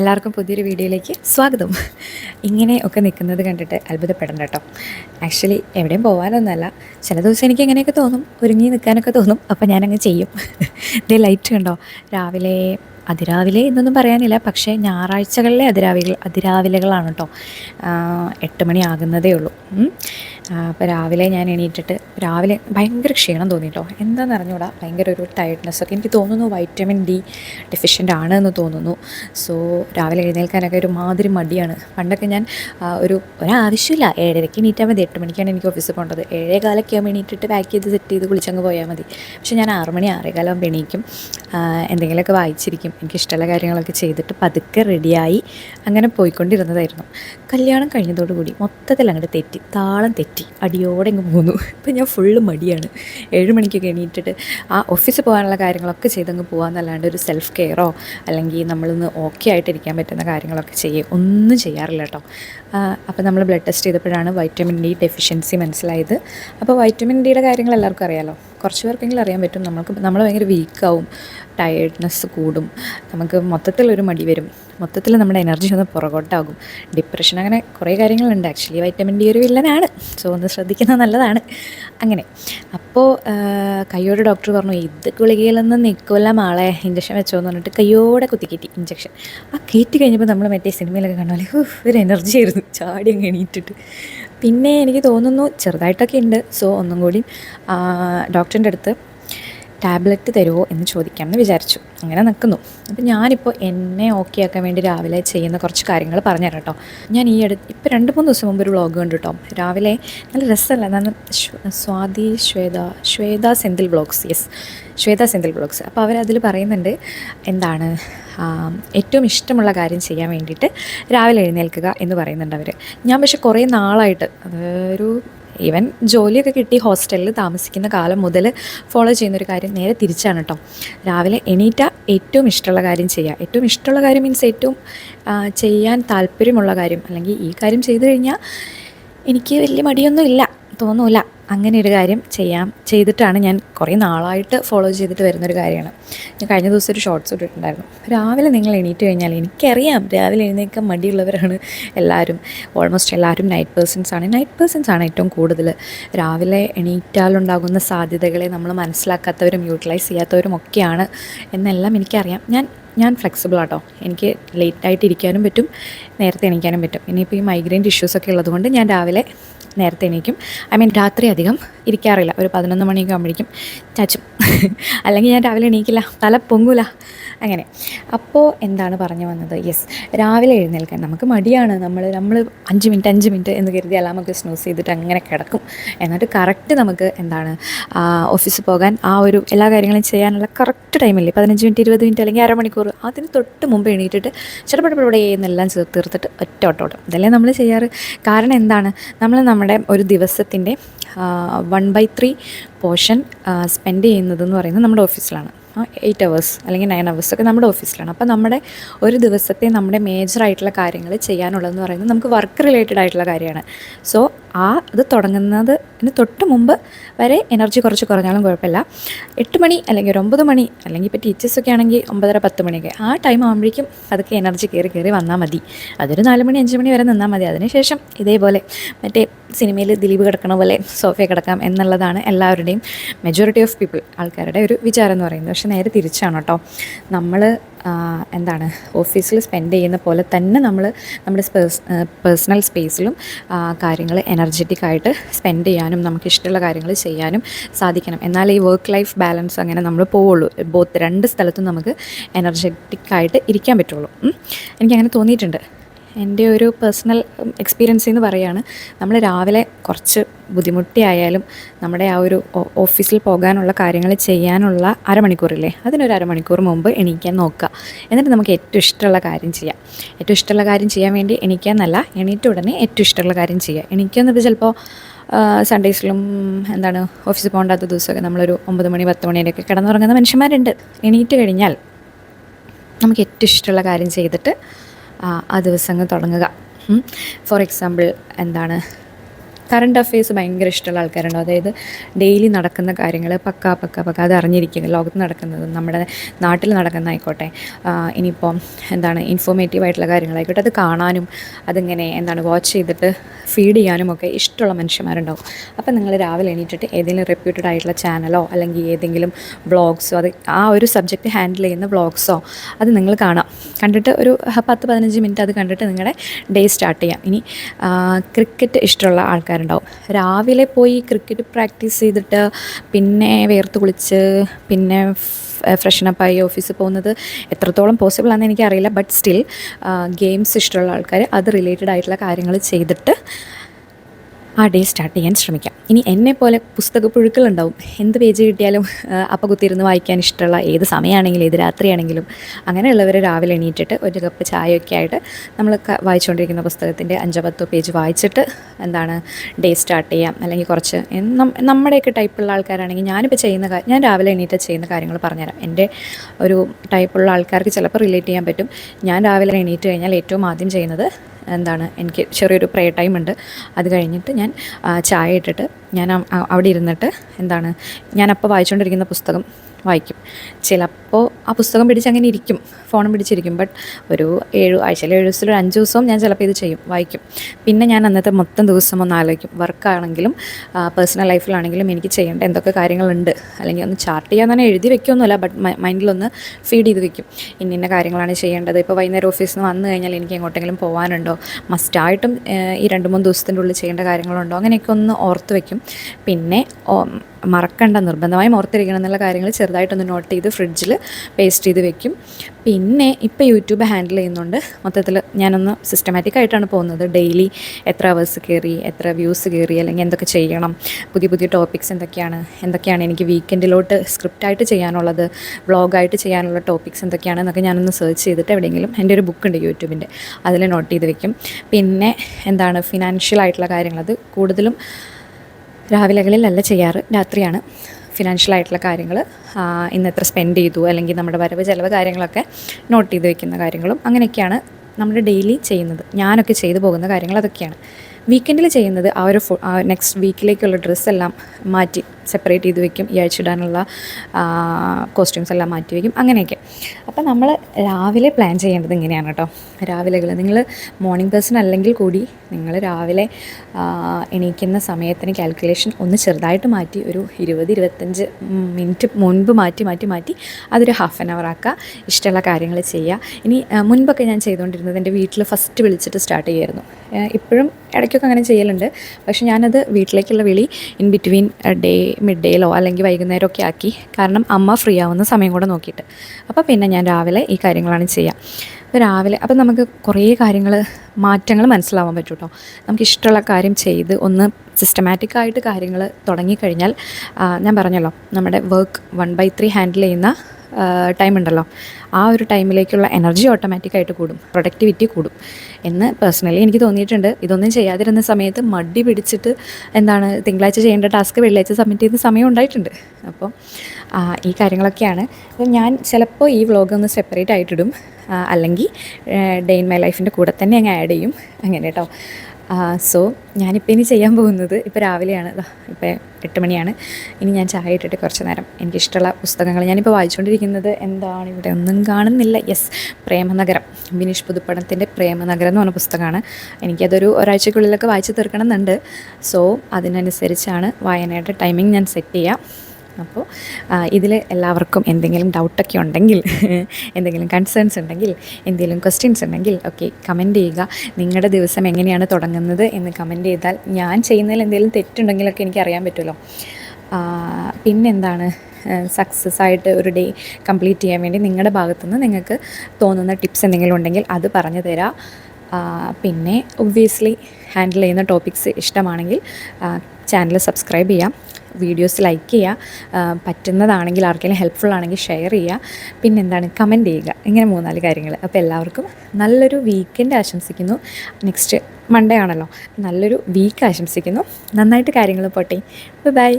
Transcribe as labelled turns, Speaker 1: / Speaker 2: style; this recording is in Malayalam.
Speaker 1: എല്ലാവർക്കും പുതിയൊരു വീഡിയോയിലേക്ക് സ്വാഗതം. ഇങ്ങനെ ഒക്കെ നിൽക്കുന്നത് കണ്ടിട്ട് അത്ഭുതപ്പെടണ്ട കേട്ടോ. ആക്ച്വലി എവിടെയും പോകാനൊന്നുമല്ല ചില ദിവസം എനിക്ക് എങ്ങനെയൊക്കെ തോന്നും. ഒരുങ്ങി നിൽക്കാനൊക്കെ തോന്നും. അപ്പോൾ ഞാനങ്ങ് ചെയ്യും. ഇതേ ലൈറ്റ് കണ്ടോ? രാവിലെ അതിരാവിലെ എന്നൊന്നും പറയാനില്ല. പക്ഷേ ഞായറാഴ്ചകളിലെ അതിരാവിലെ അതിരാവിലെകളാണ് കേട്ടോ. എട്ട് മണി ആകുന്നതേ ഉള്ളൂ. അപ്പോൾ രാവിലെ ഞാൻ എണീറ്റിട്ട് രാവിലെ ഭയങ്കര ക്ഷീണം തോന്നി കേട്ടോ എന്താണെന്ന് അറിഞ്ഞൂടാ ഭയങ്കര ഒരു ടയർഡ്നെസ് ഒക്കെ. എനിക്ക് തോന്നുന്നു വൈറ്റമിൻ ഡി ഡെഫിഷ്യന്റ് ആണ് എന്ന് തോന്നുന്നു. സോ രാവിലെ എഴുന്നേൽക്കാനൊക്കെ ഒരു മാതിരി മടിയാണ്. പണ്ടൊക്കെ ഞാൻ ഒരു ഒരാവശ്യമില്ല. ഏഴരയ്ക്ക് എണീറ്റാൽ മതി എട്ട് മണിക്കാണ് എനിക്ക് ഓഫീസിൽ പോകേണ്ടത് ഏഴേ കാലൊക്കെ ആകുമ്പോൾ എണീറ്റിട്ട് പാക്ക് ചെയ്ത് സെറ്റ് ചെയ്ത് കുളിച്ചങ്ങ് പോയാൽ മതി. പക്ഷേ ഞാൻ ആറ് മണി ആറേ കാലം എണീക്കും. എന്തെങ്കിലുമൊക്കെ വായിച്ചിരിക്കും. എനിക്കിഷ്ടമുള്ള കാര്യങ്ങളൊക്കെ ചെയ്തിട്ട് പതുക്കെ റെഡിയായി അങ്ങനെ പോയിക്കൊണ്ടിരുന്നതായിരുന്നു. കല്യാണം കഴിഞ്ഞതോടുകൂടി മൊത്തത്തിൽ അങ്ങോട്ട് തെറ്റി. താളം തെറ്റി. അടിയോടെ അങ്ങ് പോന്നു. ഇപ്പം ഞാൻ ഫുള്ള് മടിയാണ്. ഏഴ് മണിക്കൊക്കെ എണീറ്റിട്ട് ആ ഓഫീസിൽ പോകാനുള്ള കാര്യങ്ങളൊക്കെ ചെയ്തങ്ങ് പോകാമെന്നല്ലാണ്ട് ഒരു സെൽഫ് കെയറോ അല്ലെങ്കിൽ നമ്മളൊന്ന് ഓക്കെ ആയിട്ടിരിക്കാൻ പറ്റുന്ന കാര്യങ്ങളൊക്കെ ചെയ്യും ഒന്നും ചെയ്യാറില്ല കേട്ടോ അപ്പോൾ നമ്മൾ ബ്ലഡ് ടെസ്റ്റ് ചെയ്തപ്പോഴാണ് വൈറ്റമിൻ ഡി ഡെഫിഷ്യൻസി മനസ്സിലായത്. അപ്പോൾ വൈറ്റമിൻ ഡിയുടെ കാര്യങ്ങൾ എല്ലാവർക്കും അറിയാലോ? കുറച്ച് പേർക്കെങ്കിലും അറിയാൻ പറ്റും. നമ്മൾക്ക് നമ്മൾ ഭയങ്കര വീക്കാവും ടയേർഡ്നെസ് കൂടും. നമുക്ക് മൊത്തത്തിലൊരു മടി വരും. മൊത്തത്തിൽ നമ്മുടെ എനർജി ഒന്ന് പുറകോട്ടാകും. ഡിപ്രഷൻ അങ്ങനെ കുറേ കാര്യങ്ങളുണ്ട്. ആക്ച്വലി വൈറ്റമിൻ ഡി ഒരു വില്ലനാണ്. സോ ഒന്ന് ശ്രദ്ധിക്കുന്നത് നല്ലതാണ്. അങ്ങനെ. അപ്പോൾ കയ്യോടെ ഡോക്ടർ പറഞ്ഞു ഇത് ഗുളികയിലൊന്നും നിൽക്കില്ല മാളെ. ഇഞ്ചക്ഷൻ വെച്ചോ എന്ന് പറഞ്ഞിട്ട് കയ്യോടെ കുത്തിക്കയറ്റി ഇഞ്ചക്ഷൻ ആ കയറ്റി കഴിഞ്ഞപ്പോൾ നമ്മൾ മറ്റേ സിനിമയിലൊക്കെ കണ്ടാൽ ഒരു എനർജി ആയിരുന്നു. ചാടി അങ്ങ് എണീറ്റിട്ട്. പിന്നെ എനിക്ക് തോന്നുന്നു ചെറുതായിട്ടൊക്കെ ഉണ്ട്. സോ ഒന്നും കൂടി ഡോക്ടറിന്റെ അടുത്ത് ടാബ്ലറ്റ് തരുമോ എന്ന് ചോദിക്കാമെന്ന് വിചാരിച്ചു. അങ്ങനെ നിൽക്കുന്നു. അപ്പോൾ ഞാനിപ്പോൾ എന്നെ ഓക്കെ ആക്കാൻ വേണ്ടി രാവിലെ ചെയ്യുന്ന കുറച്ച് കാര്യങ്ങൾ പറഞ്ഞുതരാം കേട്ടോ. ഞാൻ ഈ അടുത്ത് ഇപ്പോൾ രണ്ട് മൂന്ന് ദിവസം മുമ്പ് ഒരു വ്ളോഗ് കണ്ടു കേട്ടോ. രാവിലെ നല്ല രസമല്ല നല്ല Swathi Shwetha Shwetha Senthil vlogs yes Shwetha Senthil vlogs അപ്പോൾ അവരതിൽ പറയുന്നുണ്ട് എന്താണ് ഏറ്റവും ഇഷ്ടമുള്ള കാര്യം ചെയ്യാൻ വേണ്ടിയിട്ട് രാവിലെ എഴുന്നേൽക്കുക എന്ന് പറയുന്നുണ്ട് അവർ. ഞാൻ പക്ഷെ കുറേ നാളായിട്ട് ഒരു ഈവൻ ജോലിയൊക്കെ കിട്ടി ഹോസ്റ്റലിൽ താമസിക്കുന്ന കാലം മുതൽ ഫോളോ ചെയ്യുന്ന ഒരു കാര്യം നേരെ തിരിച്ചാണ് കേട്ടോ രാവിലെ എണീറ്റ ഏറ്റവും ഇഷ്ടമുള്ള കാര്യം ചെയ്യുക ഏറ്റവും ഇഷ്ടമുള്ള കാര്യം മീൻസ് ഏറ്റവും ചെയ്യാൻ താല്പര്യമുള്ള കാര്യം. അല്ലെങ്കിൽ ഈ കാര്യം ചെയ്തു കഴിഞ്ഞാൽ എനിക്ക് വലിയ മടിയൊന്നും ഇല്ല തോന്നൂല. അങ്ങനെ ഒരു കാര്യം ചെയ്യാം. ചെയ്തിട്ടാണ് ഞാൻ കുറേ നാളായിട്ട് ഫോളോ ചെയ്തിട്ട് വരുന്നൊരു കാര്യമാണ്. ഞാൻ കഴിഞ്ഞ ദിവസം ഒരു ഷോർട്സ് ഇട്ടിട്ടുണ്ടായിരുന്നു. രാവിലെ നിങ്ങൾ എണീറ്റ് കഴിഞ്ഞാൽ എനിക്കറിയാം രാവിലെ എഴുന്നേൽക്കാൻ മടിയുള്ളവരാണ് എല്ലാവരും. ഓൾമോസ്റ്റ് എല്ലാവരും നൈറ്റ് പേഴ്സൺസ് ആണ്. നൈറ്റ് പേഴ്സൺസ് ആണ് ഏറ്റവും കൂടുതൽ. രാവിലെ എണീറ്റാലുണ്ടാകുന്ന സാധ്യതകളെ നമ്മൾ മനസ്സിലാക്കാത്തവരും യൂട്ടിലൈസ് ചെയ്യാത്തവരും ഒക്കെയാണ് എന്നെല്ലാം എനിക്കറിയാം. ഞാൻ ഞാൻ ഫ്ലെക്സിബിൾ ആട്ടോ. എനിക്ക് ലേറ്റായിട്ട് ഇരിക്കാനും പറ്റും നേരത്തെ എണീക്കാനും പറ്റും. ഇനിയിപ്പോൾ ഈ മൈഗ്രെയിൻ ഇഷ്യൂസൊക്കെ ഉള്ളതുകൊണ്ട് ഞാൻ രാവിലെ നേരത്തെ എണീക്കും. ഐ മീൻ രാത്രി അധികം ഇരിക്കാറില്ല. ഒരു പതിനൊന്ന് മണിയൊക്കെ ആകുമ്പോഴേക്കും ചാച്ചും. അല്ലെങ്കിൽ ഞാൻ രാവിലെ എണീക്കില്ല. തല പൊങ്ങൂല. അങ്ങനെ. അപ്പോൾ എന്താണ് പറഞ്ഞു വന്നത്? യെസ് രാവിലെ എഴുന്നേൽക്കാൻ നമുക്ക് മടിയാണ്. നമ്മൾ നമ്മൾ അഞ്ച് മിനിറ്റ് അഞ്ച് മിനിറ്റ് എന്ന് കരുതി നമുക്ക് സ്നൂസ് ചെയ്തിട്ട് അങ്ങനെ കിടക്കും. എന്നിട്ട് കറക്റ്റ് നമുക്ക് എന്താണ് ഓഫീസിൽ പോകാൻ ആ ഒരു എല്ലാ കാര്യങ്ങളും ചെയ്യാനുള്ള കറക്റ്റ് ടൈമില്ലേ പതിനഞ്ച് മിനിറ്റ് ഇരുപത് മിനിറ്റ് അല്ലെങ്കിൽ അരമണിക്കൂർ അതിന് തൊട്ട് മുമ്പ് എണീറ്റിട്ട് ചെറുപ്പടെ എന്നെല്ലാം ചേർത്ത് തീർത്തിട്ട് ഒറ്റ ഓട്ടോട്ടം ഇതല്ലേ നമ്മൾ ചെയ്യാറ്. കാരണം എന്താണ്? നമ്മൾ നമ്മുടെ ഒരു ദിവസത്തിന്റെ one by three portion spend ചെയ്യുന്നതെന്ന് പറയുന്നത് നമ്മുടെ ഓഫീസിലാണ്. എയ്റ്റ് അവേഴ്സ് അല്ലെങ്കിൽ നയൻ അവേഴ്സ് ഒക്കെ നമ്മുടെ ഓഫീസിലാണ്. അപ്പോൾ നമ്മുടെ ഒരു ദിവസത്തെ നമ്മുടെ മേജർ ആയിട്ടുള്ള കാര്യങ്ങൾ ചെയ്യാനുള്ളതെന്ന് പറയുന്നത് നമുക്ക് വർക്ക് റിലേറ്റഡ് ആയിട്ടുള്ള കാര്യമാണ്. സോ ആ അത് തുടങ്ങുന്നതിന് തൊട്ട് മുമ്പ് വരെ എനർജി കുറച്ച് കുറഞ്ഞാലും കുഴപ്പമില്ല. എട്ട് മണി അല്ലെങ്കിൽ ഒരു ഒമ്പത് മണി അല്ലെങ്കിൽ ഇപ്പോൾ ടീച്ചേഴ്സൊക്കെ ആണെങ്കിൽ ഒമ്പതര പത്ത് മണിയൊക്കെ. ആ ടൈം ആകുമ്പോഴേക്കും അതൊക്കെ എനർജി കയറി കയറി വന്നാൽ മതി. അതൊരു നാല് മണി അഞ്ച് മണി വരെ നിന്നാൽ മതി. അതിനുശേഷം ഇതേപോലെ മറ്റേ സിനിമയിൽ ദിലീപ് കിടക്കണ പോലെ സോഫയെ കിടക്കാം എന്നുള്ളതാണ് എല്ലാവരുടെയും മെജോറിറ്റി ഓഫ് പീപ്പിൾ ആൾക്കാരുടെ ഒരു വിചാരം എന്ന് പറയുന്നത്. പക്ഷേ നേരെ തിരിച്ചാണ് കേട്ടോ. നമ്മൾ എന്താണ് ഓഫീസിൽ സ്പെൻഡ് ചെയ്യുന്ന പോലെ തന്നെ നമ്മൾ നമ്മുടെ പേഴ്സണൽ സ്പേസിലും കാര്യങ്ങൾ എനർജറ്റിക് ആയിട്ട് സ്പെൻഡ് ചെയ്യാനും നമുക്ക് ഇഷ്ടമുള്ള കാര്യങ്ങൾ ചെയ്യാനും സാധിക്കണം. എന്നാൽ ഈ വർക്ക് ലൈഫ് ബാലൻസ് അങ്ങനെ നമ്മൾ പോവുള്ളൂ. ബോത്ത് രണ്ട് സ്ഥലത്തും നമുക്ക് എനർജറ്റിക് ആയിട്ട് ഇരിക്കാൻ പറ്റുള്ളൂ. എനിക്കങ്ങനെ തോന്നിയിട്ടുണ്ട്. എന്റെ ഒരു പേഴ്സണൽ എക്സ്പീരിയൻസ് എന്ന് പറയുകയാണ് നമ്മൾ രാവിലെ കുറച്ച് ബുദ്ധിമുട്ടിയായാലും നമ്മുടെ ആ ഒരു ഓഫീസിൽ പോകാനുള്ള കാര്യങ്ങൾ ചെയ്യാനുള്ള അരമണിക്കൂറില്ലേ അതിനൊരു അരമണിക്കൂർ മുമ്പ് എണീക്കാൻ നോക്കുക. എന്നിട്ട് നമുക്ക് ഏറ്റവും ഇഷ്ടമുള്ള കാര്യം ചെയ്യാം. ഏറ്റവും ഇഷ്ടമുള്ള കാര്യം ചെയ്യാൻ വേണ്ടി എണീക്കാന്നല്ല എണീറ്റ ഉടനെ ഏറ്റവും ഇഷ്ടമുള്ള കാര്യം ചെയ്യുക. എണീക്കുന്നത് ചിലപ്പോൾ സൺഡേസിലും എന്താണ് ഓഫീസിൽ പോകേണ്ടാത്ത ദിവസമൊക്കെ നമ്മളൊരു ഒമ്പത് മണി പത്ത് മണിയൊക്കെ കിടന്നുറങ്ങുന്ന മനുഷ്യന്മാരുണ്ട്. എണീറ്റ് കഴിഞ്ഞാൽ നമുക്ക് ഏറ്റവും ഇഷ്ടമുള്ള കാര്യം ചെയ്തിട്ട് ആ, ദിവസങ്ങൾ തുടങ്ങുക. ഫോർ എക്സാമ്പിൾ എന്താണ്? കറണ്ട് അഫയേഴ്സ് ഭയങ്കര ഇഷ്ടമുള്ള ആൾക്കാരുണ്ട്. അതായത് ഡെയിലി നടക്കുന്ന കാര്യങ്ങൾ പക്ക പക്ക പക്ക അത് അറിഞ്ഞിരിക്കുക ലോകത്ത് നടക്കുന്നതും നമ്മുടെ നാട്ടിൽ നടക്കുന്നതായിക്കോട്ടെ. ഇനിയിപ്പോൾ എന്താണ് ഇൻഫോർമേറ്റീവ് ആയിട്ടുള്ള കാര്യങ്ങളായിക്കോട്ടെ. അത് കാണാനും അതിങ്ങനെ എന്താണ് വാച്ച് ചെയ്തിട്ട് ഫീഡ് ചെയ്യാനും ഒക്കെ ഇഷ്ടമുള്ള മനുഷ്യന്മാരുണ്ടാവും. അപ്പോൾ നിങ്ങൾ രാവിലെ എണീറ്റിട്ട് ഏതെങ്കിലും റെപ്യൂട്ടഡ് ആയിട്ടുള്ള ചാനലോ അല്ലെങ്കിൽ ഏതെങ്കിലും ബ്ലോഗ്സോ അത് ആ ഒരു സബ്ജക്റ്റ് ഹാൻഡിൽ ചെയ്യുന്ന ബ്ലോഗ്സോ അത് നിങ്ങൾ കാണാം. കണ്ടിട്ട് ഒരു പത്ത് പതിനഞ്ച് മിനിറ്റ് അത് കണ്ടിട്ട് നിങ്ങളുടെ ഡേ സ്റ്റാർട്ട് ചെയ്യാം. ഇനി ക്രിക്കറ്റ് ഇഷ്ടമുള്ള ആൾക്കാരുണ്ടാവും. രാവിലെ പോയി ക്രിക്കറ്റ് പ്രാക്ടീസ് ചെയ്തിട്ട് പിന്നെ വേർത്ത് കുളിച്ച് പിന്നെ ഫ്രഷനപ്പായി ഓഫീസിൽ പോകുന്നത് എത്രത്തോളം പോസിബിൾ ആണെന്ന് എനിക്കറിയില്ല. ബട്ട് സ്റ്റിൽ ഗെയിംസ് ഇഷ്ടമുള്ള ആൾക്കാർ അത് റിലേറ്റഡ് ആയിട്ടുള്ള കാര്യങ്ങൾ ചെയ്തിട്ട് ആ ഡേ സ്റ്റാർട്ട് ചെയ്യാൻ ശ്രമിക്കാം. ഇനി എന്നെ പോലെ പുസ്തക പുഴുക്കളുണ്ടാവും. എന്ത് പേജ് കിട്ടിയാലും അപ്പം കുത്തിയിരുന്ന് വായിക്കാൻ ഇഷ്ടമുള്ള ഏത് സമയമാണെങ്കിലും ഏത് രാത്രിയാണെങ്കിലും അങ്ങനെയുള്ളവർ രാവിലെ എണീറ്റിട്ട് ഒരു കപ്പ് ചായയൊക്കെ ആയിട്ട് നമ്മൾ വായിച്ചുകൊണ്ടിരിക്കുന്ന പുസ്തകത്തിന്റെ അഞ്ചോ പത്തോ പേജ് വായിച്ചിട്ട് എന്താണ് ഡേ സ്റ്റാർട്ട് ചെയ്യാം. അല്ലെങ്കിൽ കുറച്ച് നമ്മുടെയൊക്കെ ടൈപ്പുള്ള ആൾക്കാരാണെങ്കിൽ ഞാനിപ്പോൾ ചെയ്യുന്ന ഞാൻ രാവിലെ എണീറ്റ് ചെയ്യുന്ന കാര്യങ്ങൾ പറഞ്ഞുതരാം. എന്റെ ഒരു ടൈപ്പുള്ള ആൾക്കാർക്ക് ചിലപ്പോൾ റിലേറ്റ് ചെയ്യാൻ പറ്റും. ഞാൻ രാവിലെ എണീറ്റ് കഴിഞ്ഞാൽ ഏറ്റവും ആദ്യം ചെയ്യുന്നത് എന്താണ് എനിക്ക് ചെറിയൊരു പ്രേ ടൈം ഉണ്ട്. അത് കഴിഞ്ഞിട്ട് ഞാൻ ചായ ഇട്ടിട്ട് ഞാൻ അവിടെ ഇരുന്നിട്ട് എന്താണ് ഞാനപ്പോൾ വായിച്ചുകൊണ്ടിരിക്കുന്ന പുസ്തകം വായിക്കും. ചിലപ്പോൾ ആ പുസ്തകം പിടിച്ച് അങ്ങനെ ഇരിക്കും ഫോണും പിടിച്ചിരിക്കും ബട്ട് ഒരു ഏഴ് ആഴ്ചയിൽ ഏഴ് ദിവസത്തിൽ ഒരു അഞ്ച് ദിവസവും ഞാൻ ചിലപ്പോൾ ഇത് ചെയ്യും വായിക്കും. പിന്നെ ഞാൻ അന്നത്തെ മൊത്തം ദിവസം ഒന്ന് ആലോചിക്കും വർക്കാണെങ്കിലും പേഴ്സണൽ ലൈഫിലാണെങ്കിലും എനിക്ക് ചെയ്യേണ്ട എന്തൊക്കെ കാര്യങ്ങളുണ്ട് അല്ലെങ്കിൽ ഒന്ന് ചാർട്ട് ചെയ്യാൻ തന്നെ എഴുതി വെക്കുമൊന്നുമില്ല ബട്ട് മൈൻഡിലൊന്ന് ഫീഡ് ചെയ്ത് വെക്കും. ഇന്ന ഇന്ന കാര്യങ്ങളാണ് ചെയ്യേണ്ടത് ഇപ്പോൾ വൈകുന്നേരം ഓഫീസിൽ നിന്ന് വന്നു കഴിഞ്ഞാൽ എനിക്ക് എങ്ങോട്ടെങ്കിലും പോകാനുണ്ടോ മസ്റ്റായിട്ടും ഈ രണ്ട് മൂന്ന് ദിവസത്തിന്റെ ഉള്ളിൽ ചെയ്യേണ്ട കാര്യങ്ങളുണ്ടോ? അങ്ങനെയൊക്കെ ഒന്ന് ഓർത്ത് വെക്കും. പിന്നെ മറക്കണ്ട നിർബന്ധമായും ഓർത്തിരിക്കണം എന്നുള്ള കാര്യങ്ങൾ ചെറുതായിട്ടൊന്ന് നോട്ട് ചെയ്ത് ഫ്രിഡ്ജിൽ പേസ്റ്റ് ചെയ്ത് വെക്കും. പിന്നെ ഇപ്പോൾ യൂട്യൂബ് ഹാൻഡിൽ ചെയ്യുന്നുണ്ട്. മൊത്തത്തിൽ ഞാനൊന്ന് സിസ്റ്റമാറ്റിക് ആയിട്ടാണ് പോകുന്നത്. ഡെയിലി എത്ര അവേഴ്സ് കയറി എത്ര വ്യൂസ് കയറി അല്ലെങ്കിൽ എന്തൊക്കെ ചെയ്യണം പുതിയ പുതിയ ടോപ്പിക്സ് എന്തൊക്കെയാണ് എന്തൊക്കെയാണ് എനിക്ക് വീക്കെൻഡിലോട്ട് സ്ക്രിപ്റ്റായിട്ട് ചെയ്യാനുള്ളത് വ്ളോഗായിട്ട് ചെയ്യാനുള്ള ടോപ്പിക്സ് എന്തൊക്കെയാണ് എന്നൊക്കെ ഞാനൊന്ന് സെർച്ച് ചെയ്തിട്ട് എവിടെയെങ്കിലും എന്റെ ഒരു ബുക്ക് ഉണ്ട് യൂട്യൂബിന്റെ അതിൽ നോട്ട് ചെയ്ത് വെക്കും. പിന്നെ എന്താണ് ഫിനാൻഷ്യൽ ആയിട്ടുള്ള കാര്യങ്ങൾ അത് കൂടുതലും രാവിലെകളിലല്ല ചെയ്യാറ് രാത്രിയാണ് ഫിനാൻഷ്യൽ ആയിട്ടുള്ള കാര്യങ്ങൾ ഇന്ന് എത്ര സ്പെൻഡ് ചെയ്തു അല്ലെങ്കിൽ നമ്മുടെ വരവ് ചിലവ് കാര്യങ്ങളൊക്കെ നോട്ട് ചെയ്ത് വെക്കുന്ന കാര്യങ്ങളും അങ്ങനെയൊക്കെയാണ് നമ്മൾ ഡെയിലി ചെയ്യുന്നത്. ഞാനൊക്കെ ചെയ്തു പോകുന്ന കാര്യങ്ങൾ അതൊക്കെയാണ്. വീക്കെൻഡിൽ ചെയ്യുന്നത് ആ ഒരു നെക്സ്റ്റ് വീക്കിലേക്കുള്ള ഡ്രസ്സെല്ലാം മാറ്റി സെപ്പറേറ്റ് ചെയ്ത് വെക്കും. ഈ ആഴ്ച ഇടാനുള്ള കോസ്റ്റ്യൂംസ് എല്ലാം മാറ്റി വയ്ക്കും അങ്ങനെയൊക്കെ. അപ്പോൾ നമ്മൾ രാവിലെ പ്ലാൻ ചെയ്യേണ്ടത് ഇങ്ങനെയാണ് കേട്ടോ. രാവിലെകൾ നിങ്ങൾ മോർണിംഗ് പേഴ്സൺ അല്ലെങ്കിൽ കൂടി നിങ്ങൾ രാവിലെ എണീക്കുന്ന സമയത്തിന് കാൽക്കുലേഷൻ ഒന്ന് ചെറുതായിട്ട് മാറ്റി ഒരു ഇരുപത് ഇരുപത്തഞ്ച് മിനിറ്റ് മുൻപ് മാറ്റി മാറ്റി മാറ്റി അതൊരു ഹാഫ് ആൻ അവർ ആക്കുക. ഇഷ്ടമുള്ള കാര്യങ്ങൾ ചെയ്യുക. ഇനി മുൻപൊക്കെ ഞാൻ ചെയ്തുകൊണ്ടിരുന്നത് എന്റെ വീട്ടിൽ ഫസ്റ്റ് വിളിച്ചിട്ട് സ്റ്റാർട്ട് ചെയ്യായിരുന്നു. ഇപ്പോഴും ഇടയ്ക്കൊക്കെ അങ്ങനെ ചെയ്യലുണ്ട്. പക്ഷേ ഞാനത് വീട്ടിലേക്കുള്ള വിളി ഇൻ ബിറ്റ്വീൻ ഡേ മിഡ് ഡേയിലോ അല്ലെങ്കിൽ വൈകുന്നേരമൊക്കെ ആക്കി. കാരണം അമ്മ ഫ്രീ ആവുന്ന സമയം കൂടെ നോക്കിയിട്ട്. അപ്പോൾ പിന്നെ ഞാൻ രാവിലെ ഈ കാര്യങ്ങളാണ് ചെയ്യുക അപ്പോൾ രാവിലെ അപ്പം നമുക്ക് കുറേ കാര്യങ്ങൾ മാറ്റങ്ങൾ മനസ്സിലാവാൻ പറ്റും കേട്ടോ നമുക്ക് ഇഷ്ടമുള്ള കാര്യം ചെയ്ത് ഒന്ന് സിസ്റ്റമാറ്റിക്കായിട്ട് കാര്യങ്ങൾ തുടങ്ങിക്കഴിഞ്ഞാൽ ഞാൻ പറഞ്ഞല്ലോ നമ്മുടെ work one by three handle ചെയ്യുന്ന ടൈം ഉണ്ടല്ലോ ആ ഒരു ടൈമിലേക്കുള്ള എനർജി ഓട്ടോമാറ്റിക്കായിട്ട് കൂടും. പ്രൊഡക്ടിവിറ്റി കൂടും. എന്ന് പേഴ്സണലി എനിക്ക് തോന്നിയിട്ടുണ്ട്. ഇതൊന്നും ചെയ്യാതിരുന്ന സമയത്ത് മടി പിടിച്ചിട്ട് എന്താണ് തിങ്കളാഴ്ച ചെയ്യേണ്ട ടാസ്ക് വെള്ളിയാഴ്ച സബ്മിറ്റ് ചെയ്യുന്ന സമയം ഉണ്ടായിട്ടുണ്ട്. അപ്പോൾ ഈ കാര്യങ്ങളൊക്കെയാണ്. അപ്പം ഞാൻ ചിലപ്പോൾ ഈ വ്ളോഗ് ഒന്ന് സെപ്പറേറ്റ് ആയിട്ടിടും. അല്ലെങ്കിൽ ഡേ ഇൻ മൈ ലൈഫിന്റെ കൂടെ തന്നെ അങ്ങ് ആഡ് ചെയ്യും. അങ്ങനെ കേട്ടോ. സോ ഞാനിപ്പോൾ ഇനി ചെയ്യാൻ പോകുന്നത് ഇപ്പോൾ രാവിലെയാണ്. ഇപ്പോൾ എട്ട് മണിയാണ്. ഇനി ഞാൻ ചായ ഇട്ടിട്ട് കുറച്ച് നേരം എനിക്കിഷ്ടമുള്ള പുസ്തകങ്ങൾ ഞാനിപ്പോൾ വായിച്ചുകൊണ്ടിരിക്കുന്നത് എന്താണ്? ഇവിടെ ഒന്നും കാണുന്നില്ല. യെസ് പ്രേമനഗരം. ബിനീഷ് പുതുപ്പണത്തിന്റെ പ്രേമനഗരം എന്ന് പറഞ്ഞ പുസ്തകമാണ്. എനിക്കതൊരു ഒരാഴ്ചക്കുള്ളിലൊക്കെ വായിച്ചു തീർക്കണം എന്നുണ്ട് സോ അതിനനുസരിച്ചാണ് വായനയുടെ ടൈമിംഗ് ഞാൻ സെറ്റ് ചെയ്യാം. അപ്പോൾ ഇതിൽ എല്ലാവർക്കും എന്തെങ്കിലും ഡൗട്ടൊക്കെ ഉണ്ടെങ്കിൽ എന്തെങ്കിലും കൺസേൺസ് ഉണ്ടെങ്കിൽ എന്തെങ്കിലും ക്വസ്റ്റ്യൻസ് ഉണ്ടെങ്കിൽ ഓക്കെ കമന്റ് ചെയ്യുക. നിങ്ങളുടെ ദിവസം എങ്ങനെയാണ് തുടങ്ങുന്നത് എന്ന് കമന്റ് ചെയ്താൽ ഞാൻ ചെയ്യുന്നതിൽ എന്തെങ്കിലും തെറ്റുണ്ടെങ്കിലൊക്കെ എനിക്ക് അറിയാൻ പറ്റുമല്ലോ. പിന്നെന്താണ്? സക്സസ് ആയിട്ട് ഒരു ഡേ കംപ്ലീറ്റ് ചെയ്യാൻ വേണ്ടി നിങ്ങളുടെ ഭാഗത്തുനിന്ന് നിങ്ങൾക്ക് തോന്നുന്ന ടിപ്സ് എന്തെങ്കിലും ഉണ്ടെങ്കിൽ അത് പറഞ്ഞു തരാം. പിന്നെ ഒബ്വിയസ്ലി ഹാൻഡിൽ ചെയ്യുന്ന ടോപ്പിക്സ് ഇഷ്ടമാണെങ്കിൽ ചാനൽ സബ്സ്ക്രൈബ് ചെയ്യാം. വീഡിയോസ് ലൈക്ക് ചെയ്യുക പറ്റുന്നതാണെങ്കിൽ ആർക്കെങ്കിലും ഹെൽപ്ഫുൾ ആണെങ്കിൽ ഷെയർ ചെയ്യുക പിന്നെ എന്താണ്? കമന്റ് ചെയ്യുക. ഇങ്ങനെ മൂന്നാൽ കാര്യങ്ങൾ അപ്പോൾ എല്ലാവർക്കും നല്ലൊരു വീക്കെൻഡ് ആശംസിക്കുന്നു. നെക്സ്റ്റ് മൺഡേ ആണല്ലോ. നല്ലൊരു വീക്ക് ആശംസിക്കുന്നു. നന്നായിട്ട് കാര്യങ്ങൾ പോട്ടെ. ബൈ